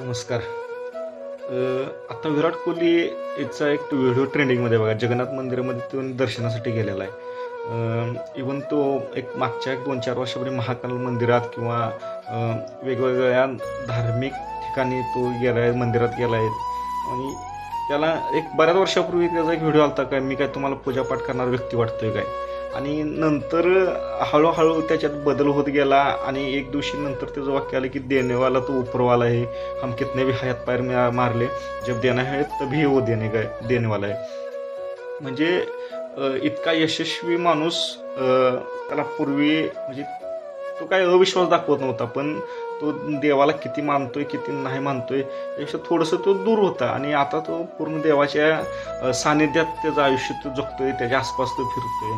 नमस्कार. आता विराट कोहली याचा एक व्हिडिओ ट्रेंडिंगमध्ये बघा जगन्नाथ मंदिरामध्ये तो दर्शनासाठी गेलेला आहे. इवन तो एक मागच्या एक दोन चार वर्षापूर्वी महाकाल मंदिरात किंवा वेगवेगळ्या धार्मिक ठिकाणी तो गेला आहे मंदिरात गेला आहे आणि त्याला एक बऱ्याच वर्षापूर्वी त्याचा एक व्हिडिओ आला होता काय मी काय तुम्हाला पूजापाठ करणारा व्यक्ती वाटतोय काय? आणि नंतर हळूहळू त्याच्यात बदल होत गेला आणि एक दिवशी नंतर त्याचं वाक्य आलं की देणेवाला तो उपरवाला आहे. हम कितने भी हयात पायर मारले. जब देना है तभी वो देणे गए देणेवाला आहे. म्हणजे इतका यशस्वी माणूस त्याला पूर्वी म्हणजे तो काय अविश्वास दाखवत नव्हता पण तो देवाला किती मानतोय किती नाही मानतोय यापेक्षा थोडंसं तो दूर होता. आणि आता तो पूर्ण देवाच्या सानिध्यात त्याचं आयुष्य तो जगतोय त्याच्या आसपास तो फिरतोय.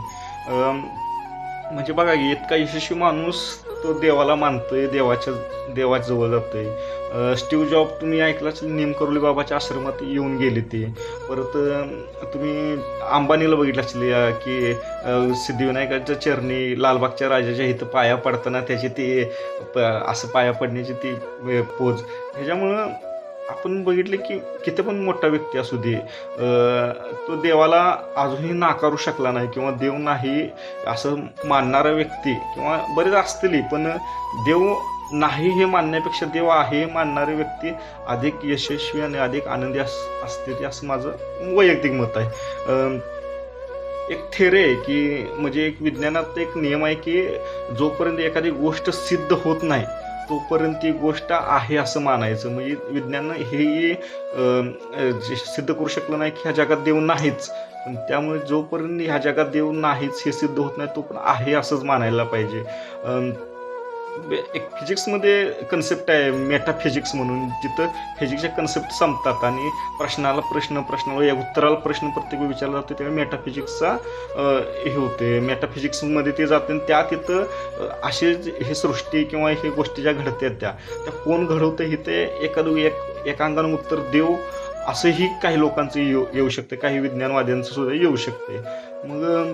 म्हणजे बघा की इतका यशस्वी माणूस तो देवाला मानतोय देवाच्या देवाच्या जवळ जातोय. स्टीव स्टीव्ह जॉब तुम्ही ऐकलाच नेम करोली बाबाच्या आश्रमात येऊन गेले ते. परत तुम्ही अंबानीला बघितलं असेल या की सिद्धिविनायकाच्या चरणी लालबागच्या राजाच्या इथं पाया पडताना त्याची ते प- असं पाया पडण्याची ती पोज. ह्याच्यामुळं आपण बघितले की किती पण मोठा व्यक्ती असू दे तो देवाला अजूनही नाकारू शकला नाही किंवा देव नाही असं मानणारा व्यक्ती किंवा बरेच असतील पण देव नाही हे मानण्यापेक्षा देव आहे हे मानणारे व्यक्ती अधिक यशस्वी आणि अधिक आनंदी अस असते ते असं माझं वैयक्तिक मत आहे. एक थेरे आहे की म्हणजे एक विज्ञानात एक नियम आहे की जोपर्यंत एखादी गोष्ट सिद्ध होत नाही तोपर्यंत ती गोष्ट आहे असं मानायचं. म्हणजे विज्ञान हेही जे सिद्ध करू शकलं नाही की ह्या जगात देव नाहीच. त्यामुळे जोपर्यंत ह्या जगात देव नाहीच हे सिद्ध होत नाही तो पण आहे असंच मानायला पाहिजे. एक फिजिक्समध्ये कन्सेप्ट आहे मेटाफिजिक्स म्हणून. जिथं फिजिक्सच्या कन्सेप्ट संपतात आणि प्रश्नाला प्रश्न प्रश्नाला या उत्तराला प्रश्न प्रत्येक विचारला जातो तेव्हा मेटाफिजिक्सचा हे होते. मेटाफिजिक्समध्ये ते जाते आणि त्या तिथं असे जे- हे सृष्टी किंवा हे गोष्टी ज्या घडतात त्या त्या कोण घडवतं हे ते एखादं एक एकांगानं उत्तर देव असंही काही लोकांचं येऊ येऊ शकते. काही विज्ञानवाद्यांचं सुद्धा येऊ शकते. मग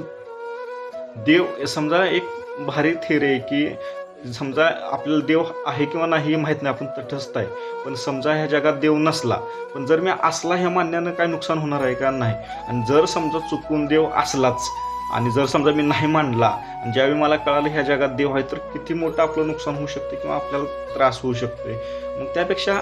देव समजा एक भारी थेरी आहे की समजा आपल्याला देव आहे किंवा नाही हे माहीत नाही आपण तटस्थ आहे. पण समजा ह्या जगात देव नसला पण जर मी असला ह्या मानण्यानं काय नुकसान होणार आहे का? नाही. आणि जर समजा चुकून देव असलाच आणि जर समजा मी नाही मानला आणि ज्यावेळी मला कळालं ह्या जगात देव आहे तर किती मोठं आपलं नुकसान होऊ शकते किंवा आपल्याला त्रास होऊ शकते मग त्यापेक्षा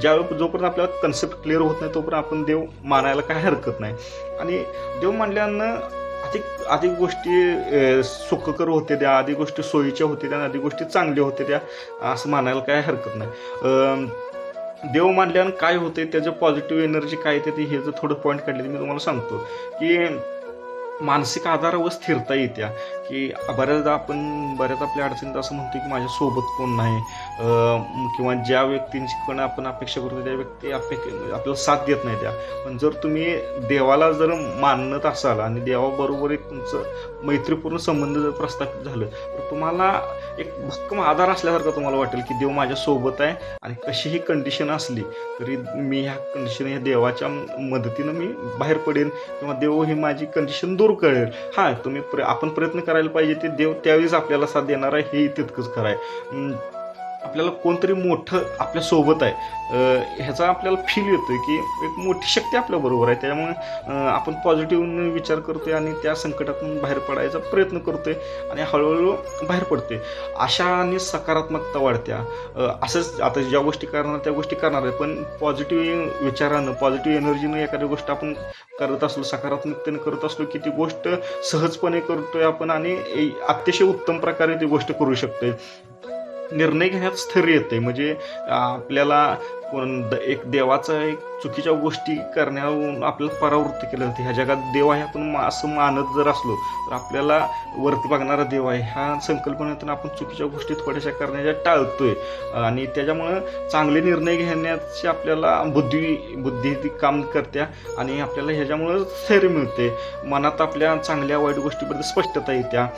ज्यावेळी जोपर्यंत आपल्याला कन्सेप्ट क्लिअर होत नाही तोपर्यंत आपण देव मानायला काय हरकत नाही. आणि देव मानल्यानं अधिक अधिक गोष्टी सुखकर होते त्या अधिक गोष्टी सोयीच्या होते त्या अधिक गोष्टी चांगल्या होते त्या असं मानायला काय हरकत नाही. देव मानल्यानं काय होते त्याचं पॉझिटिव्ह एनर्जी काय येते हे जर थोडं पॉईंट काढले मी तुम्हाला सांगतो की मानसिक आधारावर व स्थिरता येत्या. की बऱ्याचदा आपण बऱ्याच आपल्या अडचणीत असं म्हणतो की माझ्यासोबत कोण नाही. किंवा ज्या व्यक्तींकडून आपण अपेक्षा करतो त्या व्यक्ती अपेक्ष आपल्याला साथ देत नाही त्या. पण जर तुम्ही देवाला जर मानत असाल आणि देवाबरोबर एक तुमचं मैत्रीपूर्ण संबंध जर प्रस्थापित झालं तर तुम्हाला एक भक्कम आधार असल्यासारखं तुम्हाला वाटेल की देव माझ्या सोबत आहे आणि कशीही कंडिशन असली तरी मी ह्या कंडिशन ह्या देवाच्या मदतीनं मी बाहेर पडेन किंवा देव ही माझी कंडिशन दूर करेल. हां तुम्ही प्र आपण प्रयत्न करायला पाहिजे ते देव त्यावेळेस आपल्याला साथ देणार आहे हे तितकंच खरं आहे. आपल्याला कोणतरी मोठं आपल्यासोबत आहे. ह्याचा आपल्याला फील येतो की एक मोठी शक्ती आपल्याबरोबर आहे. त्यामुळे आपण पॉझिटिव्ह विचार करतोय आणि त्या संकटातून बाहेर पडायचा प्रयत्न करतोय आणि हळूहळू बाहेर पडतोय. आशा आणि सकारात्मकता वाढत्या. असंच आता ज्या गोष्टी करणार त्या गोष्टी करणार आहे. पण पॉझिटिव्ह विचारानं पॉझिटिव्ह एनर्जीनं एखादी गोष्ट आपण करत असलो सकारात्मकतेने करत असलो की ती गोष्ट सहजपणे करतोय आपण आणि अतिशय उत्तम प्रकारे ती गोष्ट करू शकतोय. निर्णय घेण्यात स्थैर्य येते म्हणजे आपल्याला कोण द- एक देवाचा एक चुकीच्या गोष्टी करण्याहून आपल्याला परावृत्ती केलं जाते. ह्या जगात देव आहे आपण मा- असं मानत जर असलो तर आपल्याला वरती बघणारा देव आहे. ह्या संकल्पनेतून आपण चुकीच्या गोष्टी थोड्याशा करण्याच्या टाळतोय. आणि त्याच्यामुळं चांगले निर्णय घेण्याची आपल्याला बुद्धी बुद्धी ती काम करत्या आणि आपल्याला ह्याच्यामुळं स्थैर्य मिळते मनात आपल्या चांगल्या वाईट गोष्टीबद्दल स्पष्टता येत्या.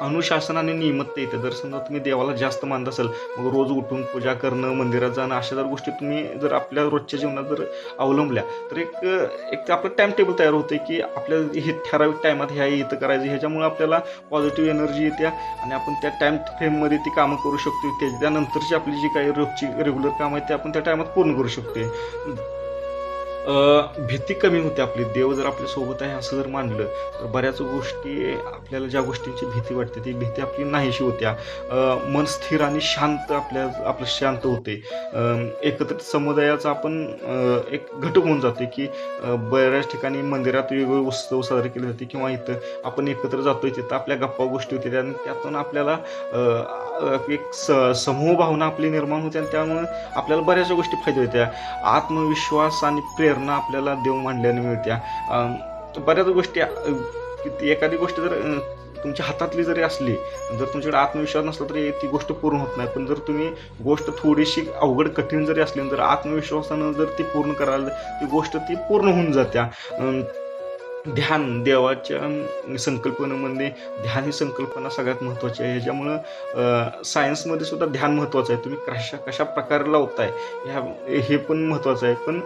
अनुशासन आणि नियमित जर समजा तुम्ही देवाला जास्त मानत असाल मग रोज उठून पूजा करणं मंदिरात जाणं अशा जर गोष्टी तुम्ही जर आपल्या रोजच्या जीवनात जर अवलंबल्या तर एक एक आपलं टाइम टेबल तयार होते की आपल्या हे ठराविक टायमात ह्या इथं करायचं ह्याच्यामुळे आपल्याला पॉझिटिव्ह एनर्जी येते आणि आपण त्या टाईम फ्रेममध्ये ती कामं करू शकतो त्याच्यानंतरची आपली जी काही रोजची रेग्युलर कामं आहेत ते आपण त्या टायमात पूर्ण करू शकतो भीती कमी होते आपली. देव जर आपल्यासोबत आहे असं जर मानलं तर बऱ्याच गोष्टी आपल्याला ज्या गोष्टींची भीती वाटते ती भीती आपली नाहीशी होत्या मन स्थिर आणि शांत आपल्या आपलं शांत होते. एकत्रित समुदायाचा आपण एक घटक होऊन जातो की बऱ्याच ठिकाणी मंदिरात वेगवेगळे उत्सव साजरे केले जाते किंवा इथं आपण एकत्र जातोय तिथं आपल्या गप्पा गोष्टी होते आणि त्यातून आपल्याला एक स समूह भावना आपली निर्माण होते आणि त्यामुळे आपल्याला बऱ्याचशा गोष्टी फायदे होत्या. आत्मविश्वास आणि प्रेरणा आपल्याला देव मांडल्याने मिळत्या. बऱ्याच गोष्टी एखादी गोष्ट जर तुमच्या हातातली जरी असली जर तुमच्याकडे आत्मविश्वास नसला तरी ती गोष्ट पूर्ण होत नाही. पण जर तुम्ही गोष्ट थोडीशी अवघड कठीण जरी असली तर जर आत्मविश्वासानं जर ती पूर्ण करायला ती गोष्ट ती पूर्ण होऊन जात्या. ध्यान देवाच्या संकल्पनेमध्ये ध्यान ही संकल्पना सगळ्यात महत्त्वाची आहे. ह्याच्यामुळं सायन्समध्ये सुद्धा ध्यान महत्त्वाचं आहे. तुम्ही कशा कशा प्रकारे लावताय ह्या हे पण महत्त्वाचं आहे. पण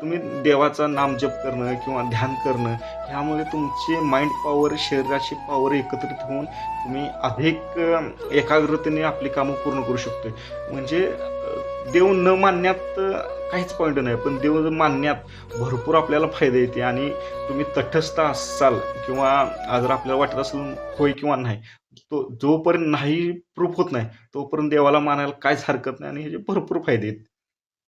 तुम्ही देवाचा नामजप करणं किंवा ध्यान करणं ह्यामुळे तुमची माइंड पॉवर शरीराची पॉवर एकत्रित होऊन तुम्ही अधिक एकाग्रतेने आपली कामं पूर्ण करू शकतोय. म्हणजे देव न मानण्यात काहीच पॉईंट नाही पण देव मानण्यात भरपूर आपल्याला फायदा येते आणि तुम्ही तटस्थ असाल किंवा जर आपल्याला वाटत असेल होय किंवा नाही तो जोपर्यंत नाही प्रूफ होत नाही तोपर्यंत देवाला मानायला काहीच हरकत नाही आणि ह्याचे भरपूर फायदे आहेत.